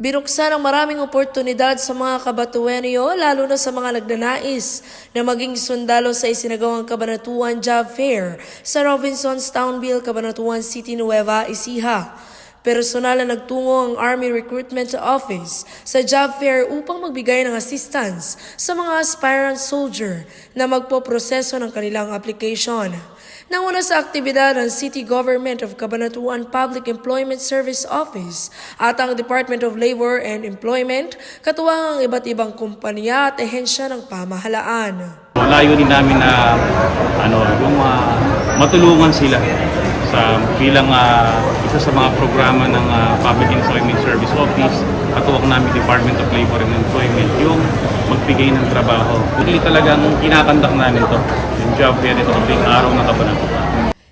Binuksan ang maraming oportunidad sa mga kabatuenyo, lalo na sa mga nagnanais na maging sundalo sa isinagawang Kabanatuan Job Fair sa Robinsons Townville, Kabanatuan City, Nueva Ecija. Personal na nagtungo ang Army Recruitment Office sa job fair upang magbigay ng assistance sa mga aspirant soldier na magpoproseso ng kanilang application. Nanguna sa aktibidad ang City Government of Cabanatuan Public Employment Service Office at ang Department of Labor and Employment, katuwang ang iba't ibang kumpanya at ehensya ng pamahalaan. Layunin namin na ano, yung ah, matulungan sila sa bilang ah, isa sa mga programa ng ah, Public Employment Service Office, katuwang namin Department of Labor and Employment, yung magbigay ng trabaho. Hindi talagang kinakandak namin to, yung job fair ito kaping araw ng kabanatuan.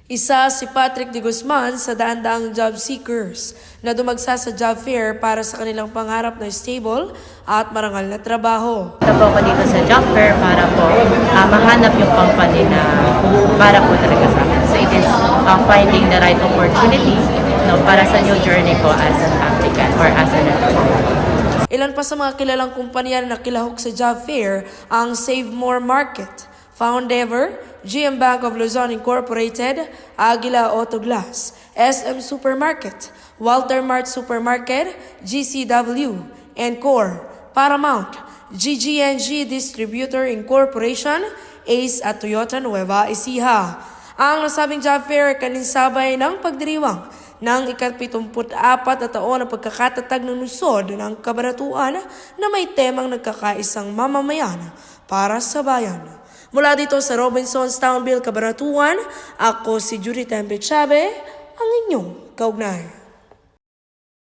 Isa si Patrick de Guzman sa daan-daang job seekers na dumagsa sa job fair para sa kanilang pangarap na stable at marangal na trabaho. Punta po ako dito sa job fair para po ah, mahanap yung company na para po talaga sa ah, finding the right opportunity no, para sa new journey ko as an applicant or as an employee. Ilan pa sa mga kilalang kumpanya na nakilahok sa job fair ang Save More Market, Foundever, GM Bank of Luzon Incorporated, Aguila Auto Glass, SM Supermarket, Walter Mart Supermarket, GCW, Encore, Paramount, GGNG Distributor Incorporation, ACE at Toyota Nueva Ecija. Ang nasabing job fair kaninsabay ng pagdiriwang ng ikatpitumput-apat na taon ng pagkakatatag ng lungsod ng kabanatuan na may temang nagkakaisang mamamayan para sa bayan. Mula dito sa Robinsons Townville, Kabanatuan, ako si Judy Tempe Chabe, ang inyong kaugnay.